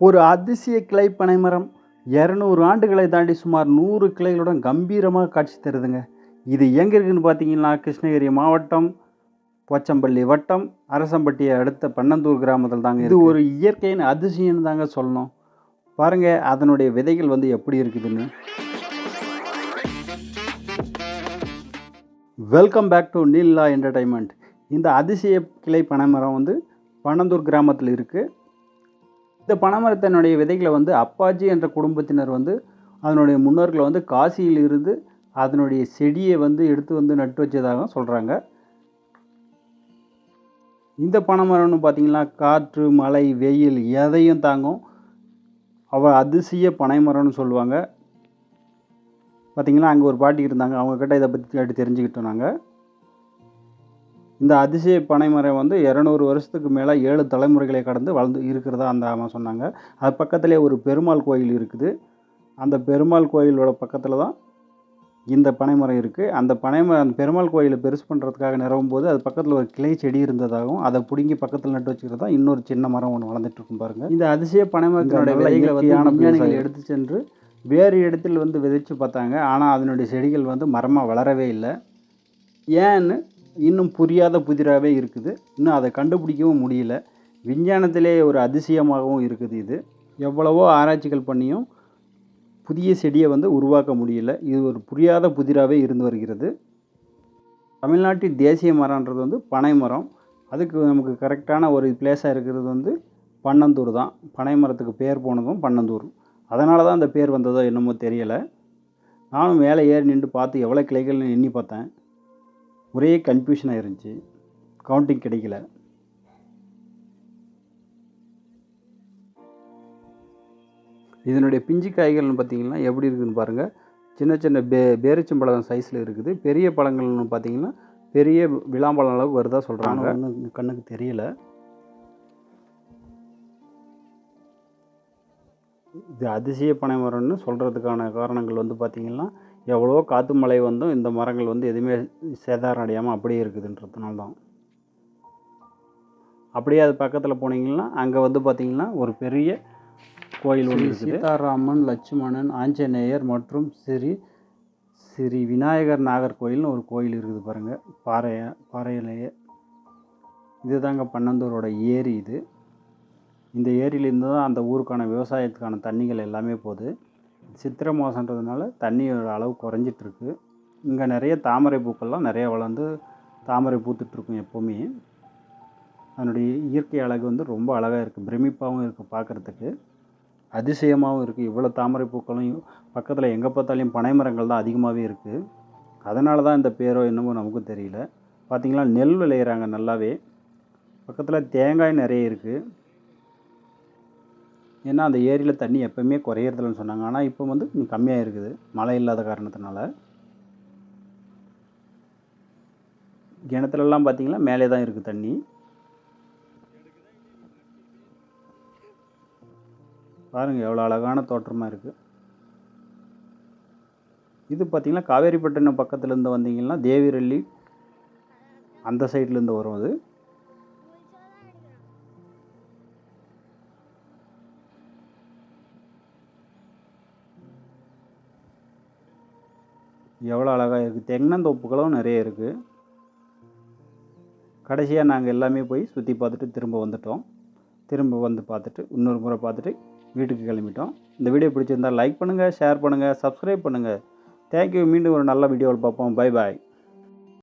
ஒரு அதிசய கிளை பனைமரம். இரநூறு ஆண்டுகளை தாண்டி சுமார் நூறு கிளைகளுடன் கம்பீரமாக காட்சி தருதுங்க. இது எங்கே இருக்குதுன்னு பார்த்தீங்கன்னா கிருஷ்ணகிரி மாவட்டம் போச்சம்பள்ளி வட்டம் அரசம்பட்டியை அடுத்த பன்னந்தூர் கிராமத்தில் தாங்க இது ஒரு இயற்கையின் அதிசயம்னு தாங்க சொல்லணும். பாருங்கள் அதனுடைய விதைகள் வந்து எப்படி இருக்குதுன்னு. Welcome back to Neela entertainment இந்த அதிசய கிளை பனைமரம் வந்து பனந்தூர் கிராமத்தில் இருக்குது இந்த பனைமரத்தினுடைய விதைகளை வந்து அப்பாச்சி என்ற குடும்பத்தினர் வந்து அதனுடைய முன்னோர்களை வந்து காசியில் இருந்து அதனுடைய செடியை வந்து எடுத்து வந்து நட்டு வச்சதாக சொல்கிறாங்க இந்த பனைமரம்னு பார்த்தீங்கன்னா காற்று மழை வெயில் எதையும் தாங்கும். அவ அதிசய பனைமரம்னு சொல்லுவாங்க. பார்த்தீங்கன்னா அங்கே ஒரு பாட்டி இருந்தாங்க. அவங்கக்கிட்ட இதை பற்றி கேட்டு தெரிஞ்சுக்கிட்டோம் நாங்கள் இந்த அதிசய பனைமரம் வந்து இரநூறு வருஷத்துக்கு மேலே ஏழு தலைமுறைகளை கடந்து வளர்ந்து இருக்கிறதா அந்த அம்மா சொன்னாங்க. அது பக்கத்துலேயே ஒரு பெருமாள் கோயில் இருக்குது. அந்த பெருமாள் கோயிலோட பக்கத்தில் தான் இந்த பனைமரம் இருக்குது அந்த பனைமரம் அந்த பெருமாள் கோயிலை பெருசு பண்ணுறதுக்காக நிறவும் போது அது பக்கத்தில் ஒரு கிளை செடி இருந்ததாகவும் அதை பிடுங்கி பக்கத்தில் நட்டு வச்சுக்கிறது தான் இன்னொரு சின்ன மரம் ஒன்று வளர்ந்துட்டு இருக்கும் பாருங்கள் இந்த அதிசய பனைமரத்தினுடைய விதைகளை வந்து எடுத்து சென்று வேறு இடத்தில் வந்து விதைச்சு பார்த்தாங்க. ஆனால் அதனுடைய செடிகள் வந்து மரமாக வளரவே இல்லை. ஏன்னு இன்னும் புரியாத புதிராகவே இருக்குது. இன்னும் அதை கண்டுபிடிக்கவும் முடியல. விஞ்ஞானத்திலே ஒரு அதிசயமாகவும் இருக்குது இது. எவ்வளவோ ஆராய்ச்சிகள் பண்ணியும் புதிய செடியை வந்து உருவாக்க முடியல. இது ஒரு புரியாத புதிராகவே இருந்து வருகிறது. தமிழ்நாட்டின் தேசிய மரம்ன்றது வந்து பனை மரம். அதுக்கு நமக்கு கரெக்டான ஒரு பிளேஸாக இருக்கிறது வந்து பன்னந்தூர் தான். பனை மரத்துக்கு பேர் போனதும் பன்னந்தூர் அதனால தான் அந்த பேர் வந்ததோ என்னமோ தெரியலை. நானும் மேலே ஏறி நின்று பார்த்து எவ்வளோ கிளைகள்னு எண்ணி பார்த்தேன். ஒரே கன்ஃபியூஷனாக இருந்துச்சு. கவுண்டிங் கிடைக்கல. இதனுடைய பிஞ்சு காய்கள்னு பார்த்தீங்கன்னா எப்படி இருக்குதுன்னு பாருங்கள் சின்ன சின்ன பே பேரிச்சம்பழம் சைஸில் இருக்குது. பெரிய பழங்கள்னு பார்த்தீங்கன்னா பெரிய விளாம்பழம் அளவுக்கு வருதா சொல்கிறாங்க ஒன்றும் கண்ணுக்கு தெரியல. இது அதிசய பனை மரம்னு சொல்கிறதுக்கான காரணங்கள் வந்து பார்த்திங்கன்னா எவ்வளோ காற்று மழை வந்தும் இந்த மரங்கள் வந்து எதுவுமே சேதாரம் அடையாமல் அப்படியே இருக்குதுன்றதுனால தான் அப்படியே அது பக்கத்தில் போனீங்கன்னா அங்கே வந்து பார்த்திங்கன்னா ஒரு பெரிய கோயில் ஒன்று சீதாராமன் லட்சுமணன் ஆஞ்சநேயர் மற்றும் ஸ்ரீ ஸ்ரீ விநாயகர் நாகர்கோயில்னு ஒரு கோயில் இருக்குது பாருங்கள் பாறைய பாறையிலேயே. இதுதாங்க பன்னந்தூரோட ஏரி இது. இந்த ஏரியிலேருந்து தான் அந்த ஊருக்கான விவசாயத்துக்கான தண்ணிகள் எல்லாமே போகுது. சித்திரை மாதன்றதுனால தண்ணியோட அளவு குறைஞ்சிட்ருக்கு. இங்கே நிறைய தாமரை பூக்கள்லாம் நிறைய வளர்ந்து தாமரை பூத்துட்ருக்கும் எப்போவுமே. அதனுடைய இயற்கை அழகு வந்து ரொம்ப அழகாக இருக்குது பிரமிப்பாகவும் இருக்குது பார்க்குறதுக்கு அதிசயமாகவும் இருக்குது இவ்வளோ தாமரை பூக்களும் பக்கத்தில் எங்கே பார்த்தாலையும் பனை மரங்கள் தான் அதிகமாகவே இருக்குது அதனால தான் இந்த பேரோ என்னமோ நமக்கும் தெரியல. பார்த்திங்களா நெல் விளையிறாங்க நல்லாவே. பக்கத்தில் தேங்காய் நிறைய இருக்குது ஏன்னா அந்த ஏரியில் தண்ணி எப்போவுமே குறையிறதில்லன்னு சொன்னாங்க. ஆனால் இப்போ வந்து கம்மியாக இருக்குது மழை இல்லாத காரணத்தினால. கிணத்துலலாம் பார்த்திங்கன்னா மேலே தான் இருக்குது தண்ணி. பாருங்கள் எவ்வளோ அழகான தோற்றமாக இருக்குது இது பார்த்திங்கன்னா காவேரிப்பட்டினம் பக்கத்துலேருந்து வந்தீங்கன்னா தேவிரள்ளி அந்த சைட்லேருந்து வரும் அது. எவ்வளோ அழகாக இருக்குது தென்னந்தோப்புகளும் நிறைய இருக்குது கடைசியாக நாங்கள் எல்லாமே போய் சுற்றி பார்த்துட்டு திரும்ப வந்துட்டோம். திரும்ப வந்து பார்த்துட்டு இன்னொரு முறை பார்த்துட்டு வீட்டுக்கு கிளம்பிட்டோம். இந்த வீடியோ பிடிச்சிருந்தால் லைக் பண்ணுங்கள் ஷேர் பண்ணுங்கள் சப்ஸ்கிரைப் பண்ணுங்கள் தேங்க்யூ மீண்டும் ஒரு நல்ல வீடியோவில் பார்ப்போம். Bye bye